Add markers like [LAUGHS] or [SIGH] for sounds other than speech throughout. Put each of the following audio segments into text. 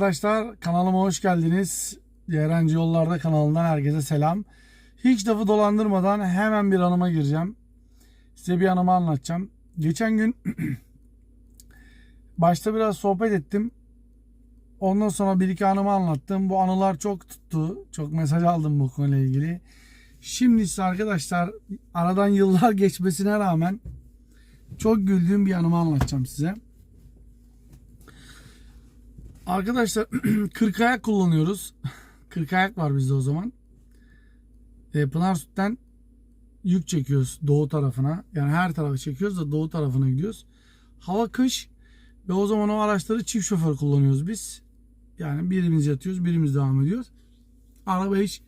Arkadaşlar. Kanalıma hoş geldiniz. Yerenci Yollarda kanalından herkese selam. Hiç lafı dolandırmadan hemen bir anıma gireceğim. Size bir anımı anlatacağım. Geçen gün [CLEARS THROAT] başta biraz sohbet ettim. Ondan sonra bir iki anımı anlattım. Bu anılar çok tuttu. Çok mesaj aldım bu konuyla ilgili. Şimdi ise arkadaşlar aradan yıllar [LAUGHS] geçmesine rağmen çok güldüğüm bir anımı anlatacağım size. Arkadaşlar [CLEARS THROAT] 40 ayak kullanıyoruz. [LAUGHS] 40 ayak var bizde o zaman. E, Pınar Süt'ten yük çekiyoruz doğu tarafına. Yani her tarafa çekiyoruz da doğu tarafına gidiyoruz. Hava kış ve o zaman o araçları çift şoför kullanıyoruz biz. Yani birimiz yatıyoruz birimiz devam ediyoruz. Araba hiç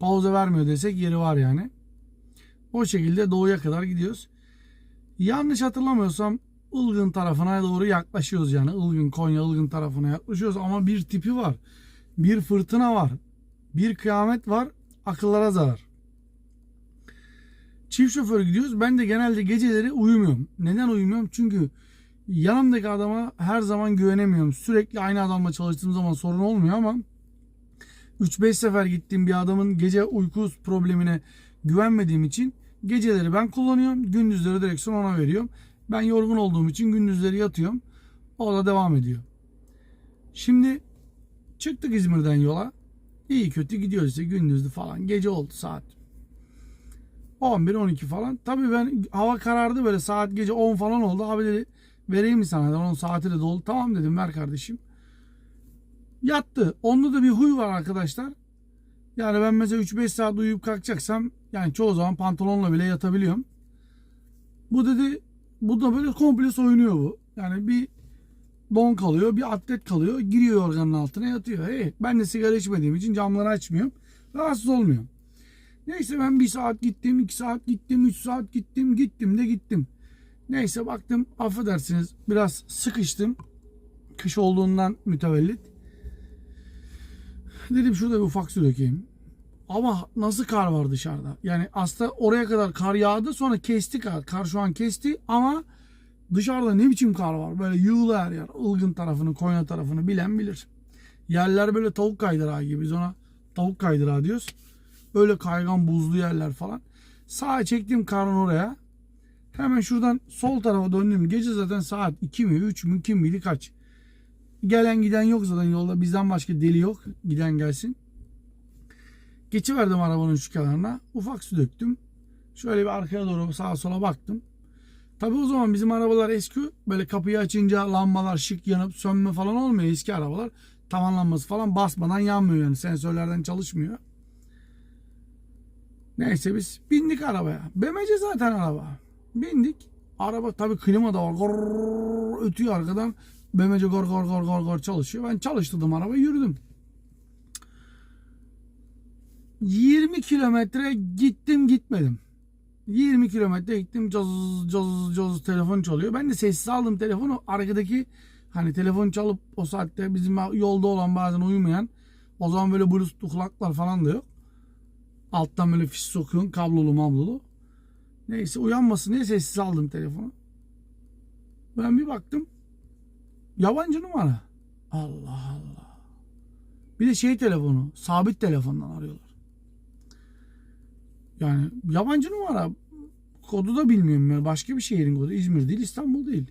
pauza vermiyor desek yeri var yani. O şekilde doğuya kadar gidiyoruz. Yanlış hatırlamıyorsam Ilgın tarafına doğru yaklaşıyoruz yani. Ilgın, Konya, Ilgın tarafına yaklaşıyoruz ama bir tipi var. Bir fırtına var. Bir kıyamet var. Akıllara zarar. Çift şoför gidiyoruz. Ben de genelde geceleri uyumuyorum. Neden uyumuyorum? Çünkü yanımdaki adama her zaman güvenemiyorum. Sürekli aynı adamla çalıştığım zaman sorun olmuyor ama 3-5 sefer gittiğim bir adamın gece uyku problemine güvenmediğim için geceleri ben kullanıyorum. Gündüzleri direksiyon ona veriyorum. Ben yorgun olduğum için gündüzleri yatıyorum. O da devam ediyor. Şimdi çıktık İzmir'den yola. İyi kötü gidiyoruz işte gündüzdü falan. Gece oldu saat. 11-12 falan. Tabii ben hava karardı böyle saat gece 10 falan oldu. Abi dedi vereyim mi sana? Onun saati de dolu. Tamam dedim ver kardeşim. Yattı. Onda da bir huy var arkadaşlar. Yani ben mesela 3-5 saat uyuyup kalkacaksam yani çoğu zaman pantolonla bile yatabiliyorum. Bu dedi bu da böyle komple soyunuyor bu. Yani bir don kalıyor, bir atlet kalıyor. Giriyor organın altına yatıyor. Hey, ben de sigara içmediğim için camları açmıyorum. Rahatsız olmuyorum. Neyse ben bir saat gittim, iki saat gittim, üç saat gittim, gittim de gittim. Neyse baktım affedersiniz biraz sıkıştım. Kış olduğundan mütevellit. Dedim şurada bir ufak su dökeyim. Ama nasıl kar var dışarıda? Yani aslında oraya kadar kar yağdı sonra kesti kar. Kar şu an kesti ama dışarıda ne biçim kar var? Böyle yığılı her yer. Ilgın tarafını, Konya tarafını bilen bilir. Yerler böyle tavuk kaydırağı gibi. Biz ona tavuk kaydırağı diyoruz. Böyle kaygan buzlu yerler falan. Sağa çektim karın oraya. Hemen şuradan sol tarafa döndüm. Gece zaten saat 2 mi 3 mü kim bilir kaç. Gelen giden yok zaten yolda. Bizden başka deli yok. Giden gelsin. Geçiverdim arabanın şu kenarına. Ufak su döktüm. Şöyle bir arkaya doğru sağa sola baktım. Tabi o zaman bizim arabalar eski. Böyle kapıyı açınca lambalar şık yanıp sönme falan olmuyor eski arabalar. Tavan falan basmadan yanmıyor yani sensörlerden çalışmıyor. Neyse biz bindik arabaya. BMC zaten araba. Bindik. Araba tabi klima da var. Gorrrr, ötüyor arkadan. BMC gor gor gor gor gor çalışıyor. Ben çalıştırdım arabayı yürüdüm. 20 kilometre gittim gitmedim. 20 kilometre gittim caz caz caz telefon çalıyor. Ben de sessiz aldım telefonu. Arkadaki hani telefon çalıp o saatte bizim yolda olan bazen uyumayan o zaman böyle bluetooth kulaklar falan da yok. Alttan böyle fiş sokuyorsun kablolu mablolu. Neyse uyanmasın diye sessiz aldım telefonu. Ben bir baktım. Yabancı numara. Allah Allah. Bir de şey telefonu. Sabit telefondan arıyorlar. Yani yabancı numara. Kodu da bilmiyorum ben. Başka bir şehrin kodu. İzmir değil, İstanbul değil.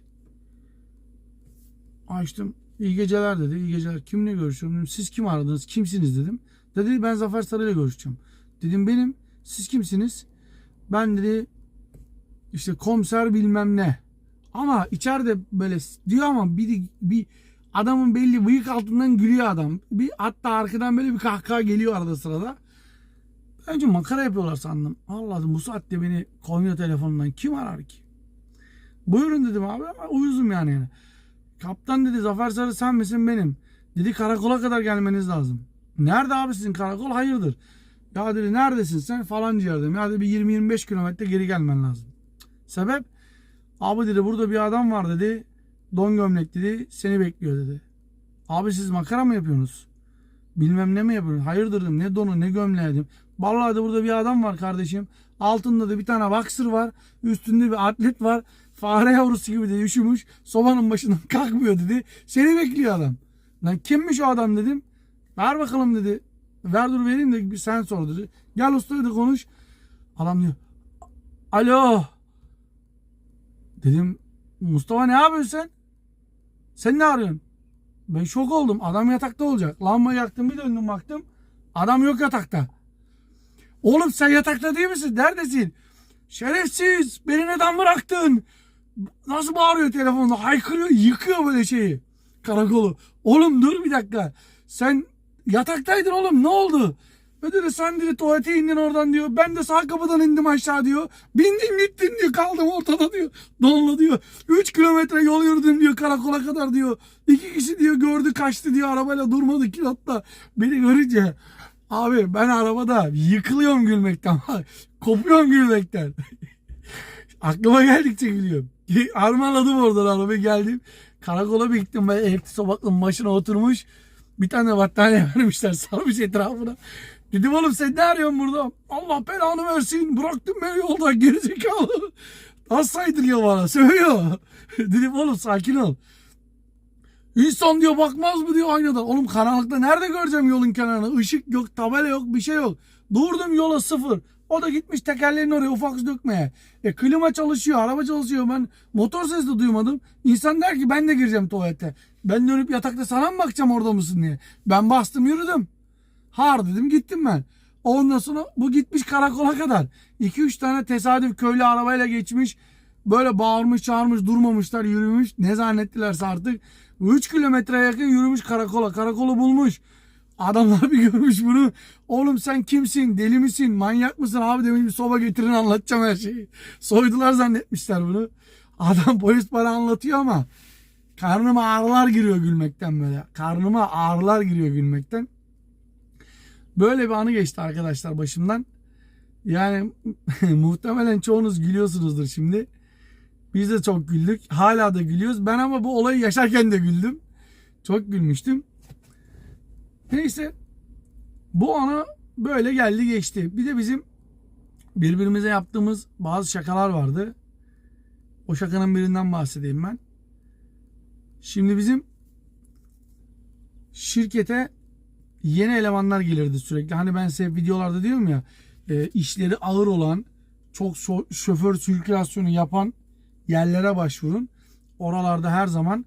Açtım. İyi geceler dedi. İyi geceler. Kimle görüşüyorum dedim. Siz kim aradınız? Kimsiniz dedim. Dedi ben Zafer Sarı ile görüşeceğim. Dedim benim. Siz kimsiniz? Ben dedi işte komiser bilmem ne. Ama içeride böyle diyor ama bir, bir adamın belli bıyık altından gülüyor adam. Bir hatta arkadan böyle bir kahkaha geliyor arada sırada. Önce makara yapıyorlar sandım. Allah'ım bu saatte beni Konya telefonundan kim arar ki? Buyurun dedim abi ama uyuzum yani. yani. Kaptan dedi Zafer Sarı sen misin benim? Dedi karakola kadar gelmeniz lazım. Nerede abi sizin karakol? Hayırdır? Ya dedi neredesin sen? Falanca yerdeyim. Ya dedi bir 20-25 kilometre geri gelmen lazım. Sebep? Abi dedi burada bir adam var dedi. Don gömlek dedi. Seni bekliyor dedi. Abi siz makara mı yapıyorsunuz? Bilmem ne mi yapıyorsunuz? Hayırdır dedim. Ne donu ne gömleği dedim. Vallahi de burada bir adam var kardeşim. Altında da bir tane boxer var. Üstünde bir atlet var. Fare yavrusu gibi de üşümüş. Sobanın başından [LAUGHS] kalkmıyor dedi. Seni bekliyor adam. Lan kimmiş o adam dedim. Ver bakalım dedi. Ver dur vereyim de sen sor dedi. Gel usta dedi konuş. Adam diyor. Alo. Dedim Mustafa ne yapıyorsun sen? Sen ne arıyorsun? Ben şok oldum. Adam yatakta olacak. Lamba yaktım bir döndüm baktım. Adam yok yatakta. Oğlum sen yatakta değil misin? Neredesin? Şerefsiz. Beni neden bıraktın? Nasıl bağırıyor telefonda? Haykırıyor, yıkıyor böyle şeyi. Karakolu. Oğlum dur bir dakika. Sen yataktaydın oğlum. Ne oldu? Ödülü sen dedi tuvalete indin oradan diyor. Ben de sağ kapıdan indim aşağı diyor. Bindin gittin diyor. Kaldım ortada diyor. Donla diyor. 3 kilometre yol yürüdüm diyor karakola kadar diyor. İki kişi diyor gördü kaçtı diyor. Arabayla durmadı kilotta. Beni görünce abi ben arabada yıkılıyorum gülmekten. [LAUGHS] Kopuyorum gülmekten. [LAUGHS] Aklıma geldikçe gülüyorum. [LAUGHS] Armaladım oradan arabayı geldim. Karakola bir gittim ben elektrik sobaklığın başına oturmuş. Bir tane battaniye vermişler sarmış etrafına. Dedim oğlum sen ne arıyorsun burada? Allah belanı versin. Bıraktın beni yolda gerizekalı. Nasıl saydırıyor bana? Sövüyor. Dedim oğlum sakin ol. İnsan diyor bakmaz mı diyor aynadan. Oğlum karanlıkta nerede göreceğim yolun kenarını? Işık yok, tabela yok, bir şey yok. Durdum yola sıfır. O da gitmiş tekerlerini oraya ufak su dökmeye. E klima çalışıyor, araba çalışıyor. Ben motor sesi de duymadım. İnsan der ki ben de gireceğim tuvalete. Ben dönüp yatakta sana mı bakacağım orada mısın diye. Ben bastım yürüdüm. Har dedim gittim ben. Ondan sonra bu gitmiş karakola kadar. 2-3 tane tesadüf köylü arabayla geçmiş. Böyle bağırmış çağırmış durmamışlar yürümüş. Ne zannettilerse artık. 3 kilometre yakın yürümüş karakola. Karakolu bulmuş. Adamlar bir görmüş bunu. Oğlum sen kimsin? Deli misin? Manyak mısın? Abi demiş bir soba getirin anlatacağım her şeyi. Soydular zannetmişler bunu. Adam polis bana anlatıyor ama karnıma ağrılar giriyor gülmekten böyle. Karnıma ağrılar giriyor gülmekten. Böyle bir anı geçti arkadaşlar başımdan. Yani [LAUGHS] muhtemelen çoğunuz gülüyorsunuzdur şimdi. Biz de çok güldük. Hala da gülüyoruz. Ben ama bu olayı yaşarken de güldüm. Çok gülmüştüm. Neyse. Bu ana böyle geldi geçti. Bir de bizim birbirimize yaptığımız bazı şakalar vardı. O şakanın birinden bahsedeyim ben. Şimdi bizim şirkete yeni elemanlar gelirdi sürekli. Hani ben size videolarda diyorum ya e, işleri ağır olan çok şoför sirkülasyonu yapan yerlere başvurun. Oralarda her zaman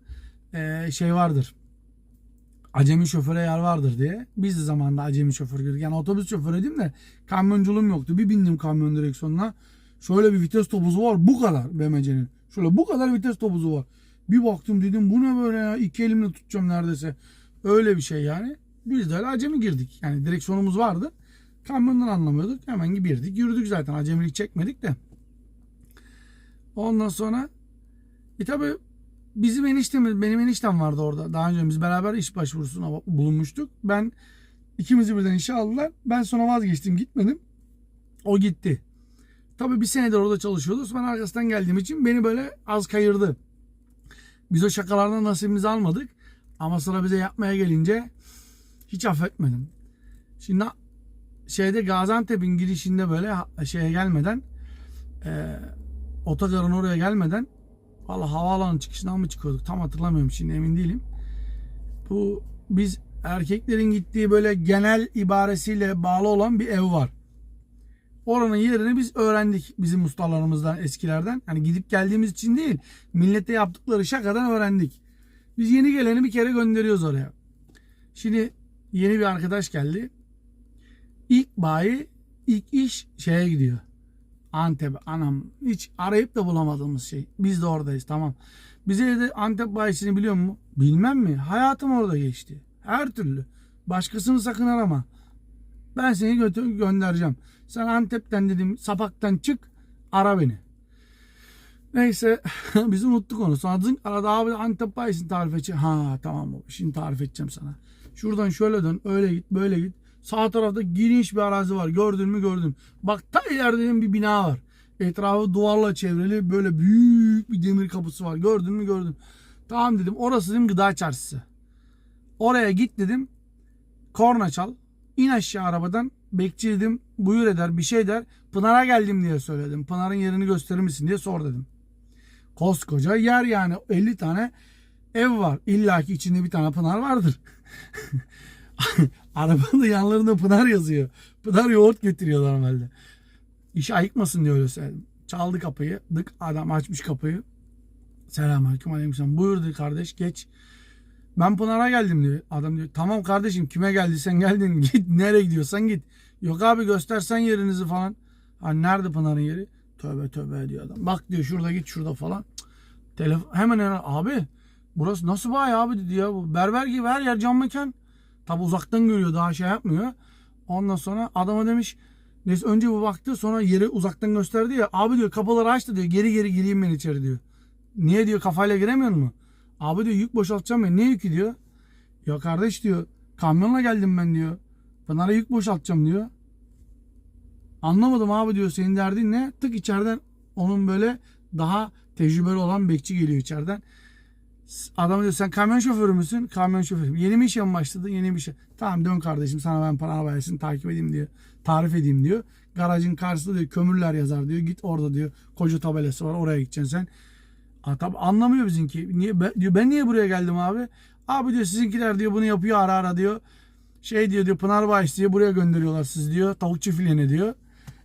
e, şey vardır. Acemi şoföre yer vardır diye. Biz de zamanında acemi şoför girdik. Yani otobüs şoförüydüm de kamyonculuğum yoktu. Bir bindim kamyon direksiyonuna. Şöyle bir vites topuzu var. Bu kadar BMC'nin. Şöyle bu kadar vites topuzu var. Bir baktım dedim bu ne böyle ya. İki elimle tutacağım neredeyse. Öyle bir şey yani. Biz de öyle acemi girdik. Yani direksiyonumuz vardı. Kamyondan anlamıyorduk. Hemen girdik. Yürüdük zaten. Acemilik çekmedik de. Ondan sonra e tabi bizim eniştemiz, benim eniştem vardı orada. Daha önce biz beraber iş başvurusuna bulunmuştuk. Ben ikimizi birden işe aldılar. Ben sonra vazgeçtim gitmedim. O gitti. Tabi bir senedir orada çalışıyoruz. Ben arkasından geldiğim için beni böyle az kayırdı. Biz o şakalardan nasibimizi almadık. Ama sıra bize yapmaya gelince hiç affetmedim. Şimdi şeyde Gaziantep'in girişinde böyle şeye gelmeden e, otogarın oraya gelmeden valla havaalanı çıkışından mı çıkıyorduk tam hatırlamıyorum şimdi emin değilim. Bu biz erkeklerin gittiği böyle genel ibaresiyle bağlı olan bir ev var. Oranın yerini biz öğrendik bizim ustalarımızdan eskilerden. Hani gidip geldiğimiz için değil millete yaptıkları şakadan öğrendik. Biz yeni geleni bir kere gönderiyoruz oraya. Şimdi yeni bir arkadaş geldi. İlk bayi ilk iş şeye gidiyor. Antep anam hiç arayıp da bulamadığımız şey. Biz de oradayız tamam. Bize dedi Antep bayisini biliyor mu? Bilmem mi? Hayatım orada geçti. Her türlü. Başkasını sakın arama. Ben seni götür göndereceğim. Sen Antep'ten dedim sapaktan çık ara beni. Neyse [LAUGHS] biz unuttuk onu. Sonra zınk arada abi Antep bayisini tarif edeceğim. Ha tamam baba şimdi tarif edeceğim sana. Şuradan şöyle dön öyle git böyle git. Sağ tarafta geniş bir arazi var. Gördün mü gördün. Bak ta ileride bir bina var. Etrafı duvarla çevrili böyle büyük bir demir kapısı var. Gördün mü gördüm. Tamam dedim orası dedim gıda çarşısı. Oraya git dedim. Korna çal. İn aşağı arabadan. Bekçi dedim buyur eder bir şey der. Pınar'a geldim diye söyledim. Pınar'ın yerini gösterir misin diye sor dedim. Koskoca yer yani 50 tane ev var. İlla ki içinde bir tane Pınar vardır. [LAUGHS] Arabanın da [LAUGHS] yanlarında Pınar yazıyor. Pınar yoğurt getiriyor normalde. İşi ayıkmasın diye öyle. Çaldı kapıyı. Dık adam açmış kapıyı. Selamünaleyküm aleykümselam. Buyur dedi kardeş geç. Ben Pınar'a geldim diyor. Adam diyor tamam kardeşim kime geldiysen geldin [LAUGHS] git nereye gidiyorsan git. Yok abi göstersen yerinizi falan. Hani nerede Pınar'ın yeri? Tövbe tövbe diyor adam. Bak diyor şurada git şurada falan. Telefon hemen hemen abi burası nasıl bay abi dedi ya. Berber gibi her yer cam mekan. Tabi uzaktan görüyor daha şey yapmıyor. Ondan sonra adama demiş neyse önce bu baktı sonra yeri uzaktan gösterdi ya. Abi diyor kapıları açtı diyor geri geri gireyim ben içeri diyor. Niye diyor kafayla giremiyor mu? Abi diyor yük boşaltacağım ben. Ne yükü diyor. Ya kardeş diyor kamyonla geldim ben diyor. Pınar'a yük boşaltacağım diyor. Anlamadım abi diyor senin derdin ne? Tık içeriden onun böyle daha tecrübeli olan bekçi geliyor içeriden. Adam diyor sen kamyon şoförü müsün? Kamyon şoförü. Yeni mi işe mi başladın? Yeni bir şey. Tamam dön kardeşim sana ben para habersin takip edeyim diyor. Tarif edeyim diyor. Garajın karşısında diyor kömürler yazar diyor. Git orada diyor. Koca tabelası var oraya gideceksin sen. Ha, tabi anlamıyor bizimki. Niye, ben, diyor, ben niye buraya geldim abi? Abi diyor sizinkiler diyor bunu yapıyor ara ara diyor. Şey diyor diyor Pınarbaş diye buraya gönderiyorlar siz diyor. Tavuk çiftliğine diyor.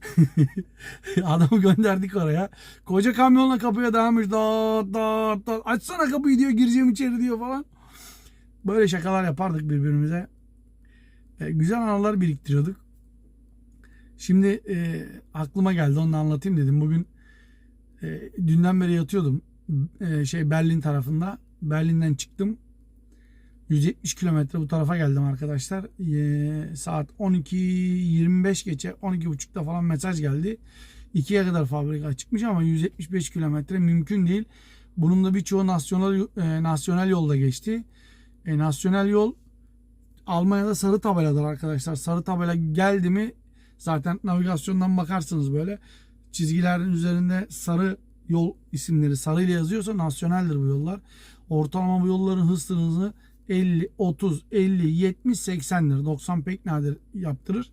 [LAUGHS] Adamı gönderdik oraya. Koca kamyonla kapıya dayanmış. Dat dat dat. Açsana kapıyı diyor gireceğim içeri diyor falan. Böyle şakalar yapardık birbirimize. E, güzel anılar biriktiriyorduk. Şimdi e, aklıma geldi onu anlatayım dedim. Bugün e, dünden beri yatıyordum. E, şey Berlin tarafında. Berlin'den çıktım. 170 kilometre bu tarafa geldim arkadaşlar. E, saat 12.25 geçe 12.30'da falan mesaj geldi. 2'ye kadar fabrika çıkmış ama 175 kilometre mümkün değil. Bunun da birçoğu nasyonel e, nasyonel yolda geçti. E, nasyonel yol Almanya'da sarı tabeladır arkadaşlar. Sarı tabela geldi mi zaten navigasyondan bakarsınız böyle çizgilerin üzerinde sarı yol isimleri sarıyla yazıyorsa nasyoneldir bu yollar. Ortalama bu yolların hız sınırı 50, 30, 50, 70, 80'dir. 90 pek nadir yaptırır.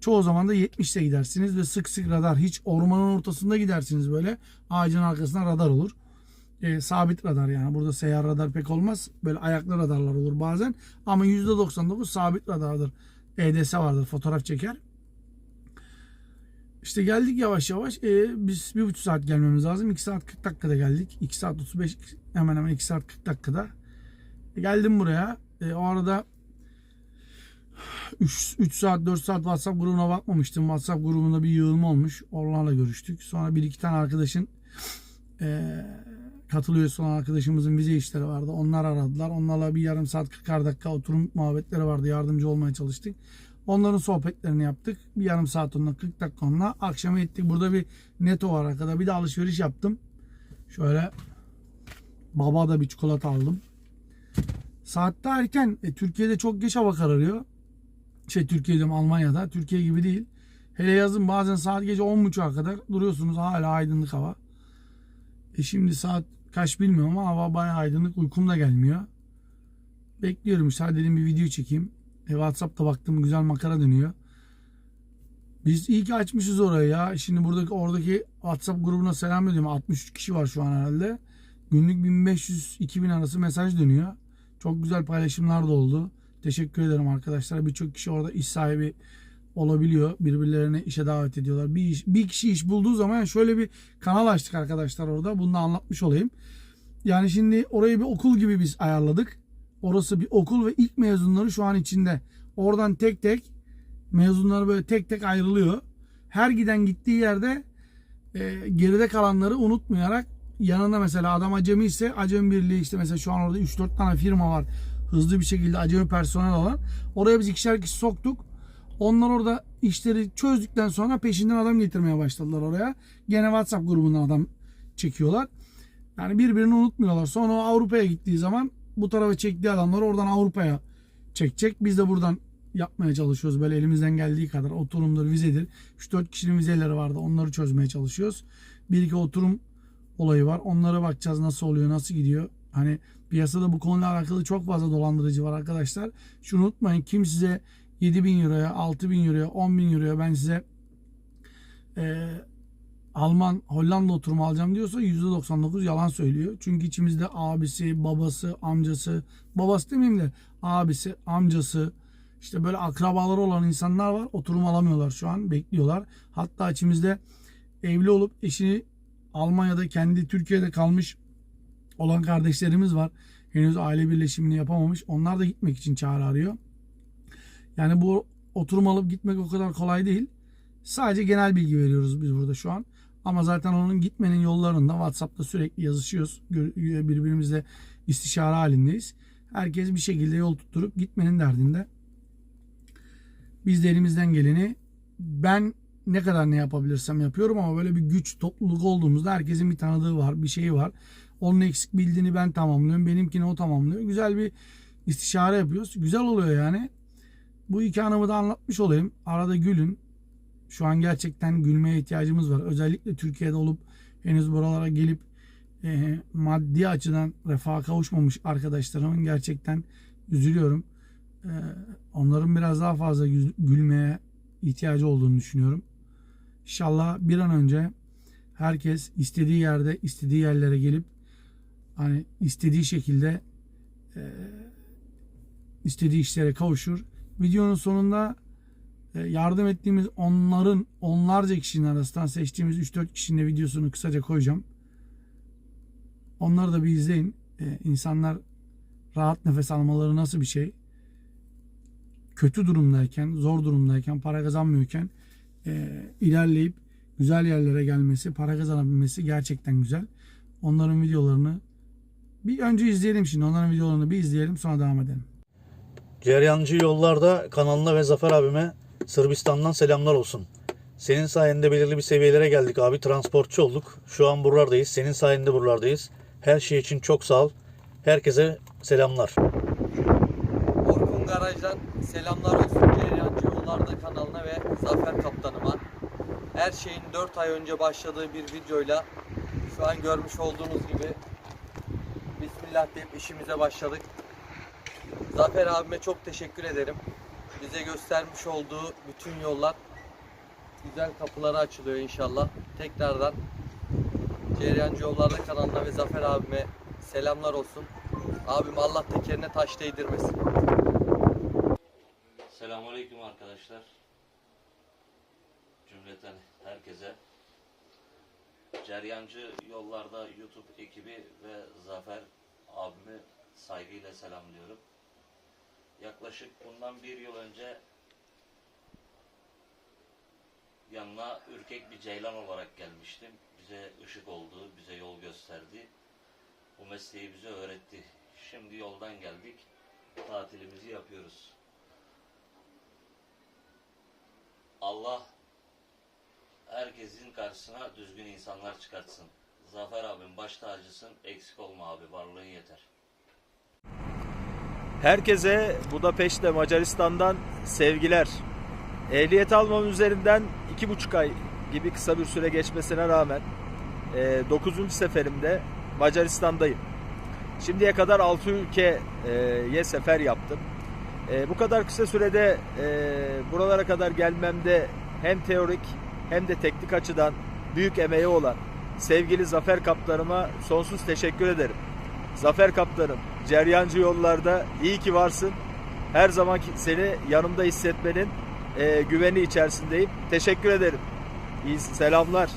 Çoğu zaman da 70'te gidersiniz ve sık sık radar. Hiç ormanın ortasında gidersiniz böyle. Ağacın arkasına radar olur. E, sabit radar yani. Burada seyyar radar pek olmaz. Böyle ayaklı radarlar olur bazen. Ama %99 sabit radardır. EDS vardır. Fotoğraf çeker. İşte geldik yavaş yavaş. E, biz bir buçuk saat gelmemiz lazım. 2 saat 40 dakikada geldik. 2 saat 35 hemen hemen 2 saat 40 dakikada. Geldim buraya. E, o arada 3, 3 saat 4 saat WhatsApp grubuna bakmamıştım. WhatsApp grubunda bir yığılma olmuş. Onlarla görüştük. Sonra bir iki tane arkadaşın e, katılıyor son arkadaşımızın vize işleri vardı. Onlar aradılar. Onlarla bir yarım saat 40 dakika oturum muhabbetleri vardı. Yardımcı olmaya çalıştık. Onların sohbetlerini yaptık. Bir yarım saat onunla 40 dakika onunla. Akşama ettik. Burada bir neto var arkada. Bir de alışveriş yaptım. Şöyle baba da bir çikolata aldım. Saatte erken. E, Türkiye'de çok geç hava kararıyor. Şey Türkiye'de Almanya'da. Türkiye gibi değil. Hele yazın bazen saat gece 10.30'a kadar duruyorsunuz. Hala aydınlık hava. E şimdi saat kaç bilmiyorum ama hava bayağı aydınlık. Uykum da gelmiyor. Bekliyorum işte. Dedim bir video çekeyim. E, WhatsApp'ta baktım güzel makara dönüyor. Biz iyi ki açmışız orayı ya. Şimdi buradaki oradaki WhatsApp grubuna selam ediyorum. 63 kişi var şu an herhalde. Günlük 1500-2000 arası mesaj dönüyor. Çok güzel paylaşımlar da oldu. Teşekkür ederim arkadaşlar. Birçok kişi orada iş sahibi olabiliyor. Birbirlerine işe davet ediyorlar. Bir, iş, bir kişi iş bulduğu zaman şöyle bir kanal açtık arkadaşlar orada. Bunu da anlatmış olayım. Yani şimdi orayı bir okul gibi biz ayarladık. Orası bir okul ve ilk mezunları şu an içinde. Oradan tek tek mezunları böyle tek tek ayrılıyor. Her giden gittiği yerde e, geride kalanları unutmayarak yanında mesela adam acemi ise acemi birliği işte mesela şu an orada 3-4 tane firma var. Hızlı bir şekilde acemi personel olan. Oraya biz ikişer kişi soktuk. Onlar orada işleri çözdükten sonra peşinden adam getirmeye başladılar oraya. Gene WhatsApp grubundan adam çekiyorlar. Yani birbirini unutmuyorlar. Sonra Avrupa'ya gittiği zaman bu tarafa çektiği adamları oradan Avrupa'ya çekecek. Biz de buradan yapmaya çalışıyoruz. Böyle elimizden geldiği kadar oturumdur, vizedir. 3-4 kişinin vizeleri vardı. Onları çözmeye çalışıyoruz. Bir iki oturum olayı var. Onlara bakacağız nasıl oluyor, nasıl gidiyor. Hani piyasada bu konuyla alakalı çok fazla dolandırıcı var arkadaşlar. Şunu unutmayın kim size 7 bin euroya, 6 bin euroya, 10 bin euroya ben size e, Alman, Hollanda oturumu alacağım diyorsa %99 yalan söylüyor. Çünkü içimizde abisi, babası, amcası, babası demeyeyim de abisi, amcası, işte böyle akrabaları olan insanlar var. Oturum alamıyorlar şu an, bekliyorlar. Hatta içimizde evli olup eşini Almanya'da kendi Türkiye'de kalmış olan kardeşlerimiz var. Henüz aile birleşimini yapamamış. Onlar da gitmek için çağrı arıyor. Yani bu oturum alıp gitmek o kadar kolay değil. Sadece genel bilgi veriyoruz biz burada şu an. Ama zaten onun gitmenin yollarında WhatsApp'ta sürekli yazışıyoruz. Birbirimizle istişare halindeyiz. Herkes bir şekilde yol tutturup gitmenin derdinde. Biz de elimizden geleni ben ne kadar ne yapabilirsem yapıyorum ama böyle bir güç topluluk olduğumuzda herkesin bir tanıdığı var, bir şeyi var. Onun eksik bildiğini ben tamamlıyorum, benimkini o tamamlıyor. Güzel bir istişare yapıyoruz. Güzel oluyor yani. Bu iki anımı da anlatmış olayım. Arada gülün. Şu an gerçekten gülmeye ihtiyacımız var. Özellikle Türkiye'de olup henüz buralara gelip e, maddi açıdan refaha kavuşmamış arkadaşlarımın gerçekten üzülüyorum. E, onların biraz daha fazla gü- gülmeye ihtiyacı olduğunu düşünüyorum. İnşallah bir an önce herkes istediği yerde, istediği yerlere gelip hani istediği şekilde e, istediği işlere kavuşur. Videonun sonunda e, yardım ettiğimiz onların onlarca kişinin arasından seçtiğimiz 3-4 kişinin de videosunu kısaca koyacağım. Onları da bir izleyin. E, insanlar rahat nefes almaları nasıl bir şey? Kötü durumdayken, zor durumdayken, para kazanmıyorken e, ilerleyip güzel yerlere gelmesi, para kazanabilmesi gerçekten güzel. Onların videolarını bir önce izleyelim şimdi. Onların videolarını bir izleyelim sonra devam edelim. Ceryancı Yollarda kanalına ve Zafer abime Sırbistan'dan selamlar olsun. Senin sayende belirli bir seviyelere geldik abi. Transportçu olduk. Şu an buralardayız. Senin sayende buralardayız. Her şey için çok sağ ol. Herkese selamlar. Orkun Garaj'dan selamlar olsun Ceryancı Yollarda kanalına ve Zafer Kaptanıma. Her şeyin 4 ay önce başladığı bir videoyla şu an görmüş olduğunuz gibi Bismillah deyip işimize başladık. Zafer abime çok teşekkür ederim. Bize göstermiş olduğu bütün yollar güzel kapıları açılıyor inşallah. Tekrardan Ceryancı Yollarda kanalına ve Zafer abime selamlar olsun. Abim Allah tekerine taş değdirmesin. Selamünaleyküm arkadaşlar. Cümleten herkese. Ceryancı Yollarda YouTube ekibi ve Zafer abimi saygıyla selamlıyorum. Yaklaşık bundan bir yıl önce yanına ürkek bir ceylan olarak gelmiştim. Bize ışık oldu, bize yol gösterdi. Bu mesleği bize öğretti. Şimdi yoldan geldik, tatilimizi yapıyoruz. Allah herkesin karşısına düzgün insanlar çıkartsın. Zafer abim baş tacısın, eksik olma abi, varlığın yeter. Herkese Budapeşte Macaristan'dan sevgiler. Ehliyet almam üzerinden iki buçuk ay gibi kısa bir süre geçmesine rağmen 9. seferimde Macaristan'dayım. Şimdiye kadar 6 ülkeye sefer yaptım. E, bu kadar kısa sürede e, buralara kadar gelmemde hem teorik hem de teknik açıdan büyük emeği olan sevgili Zafer Kaptanıma sonsuz teşekkür ederim. Zafer Kaptanım, ceryancı yollarda iyi ki varsın. Her zaman seni yanımda hissetmenin e, güveni içerisindeyim. Teşekkür ederim. İyi selamlar.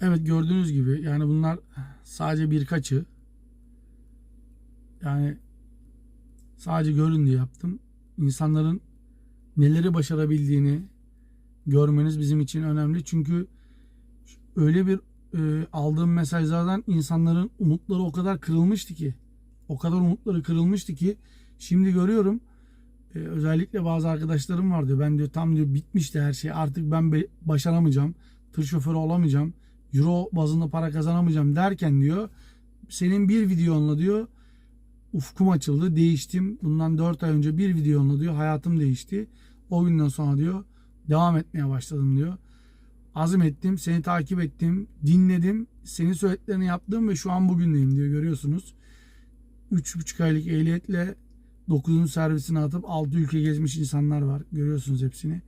Evet gördüğünüz gibi yani bunlar sadece birkaçı. Yani sadece görün diye yaptım. İnsanların neleri başarabildiğini görmeniz bizim için önemli. Çünkü öyle bir e, aldığım mesajlardan insanların umutları o kadar kırılmıştı ki o kadar umutları kırılmıştı ki şimdi görüyorum. E, özellikle bazı arkadaşlarım var diyor ben diyor tam diyor bitmişti her şey. Artık ben be- başaramayacağım. Tır şoförü olamayacağım. Euro bazında para kazanamayacağım. derken diyor senin bir videonla diyor ufkum açıldı değiştim bundan 4 ay önce bir videonla diyor hayatım değişti o günden sonra diyor devam etmeye başladım diyor azim ettim seni takip ettim dinledim senin söylediklerini yaptım ve şu an bugündeyim diyor görüyorsunuz 3,5 aylık ehliyetle 9. servisine atıp 6 ülke gezmiş insanlar var görüyorsunuz hepsini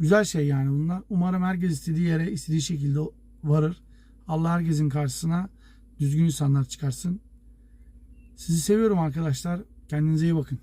Güzel şey yani bunlar. Umarım herkes istediği yere istediği şekilde varır. Allah herkesin karşısına düzgün insanlar çıkarsın. Sizi seviyorum arkadaşlar. Kendinize iyi bakın.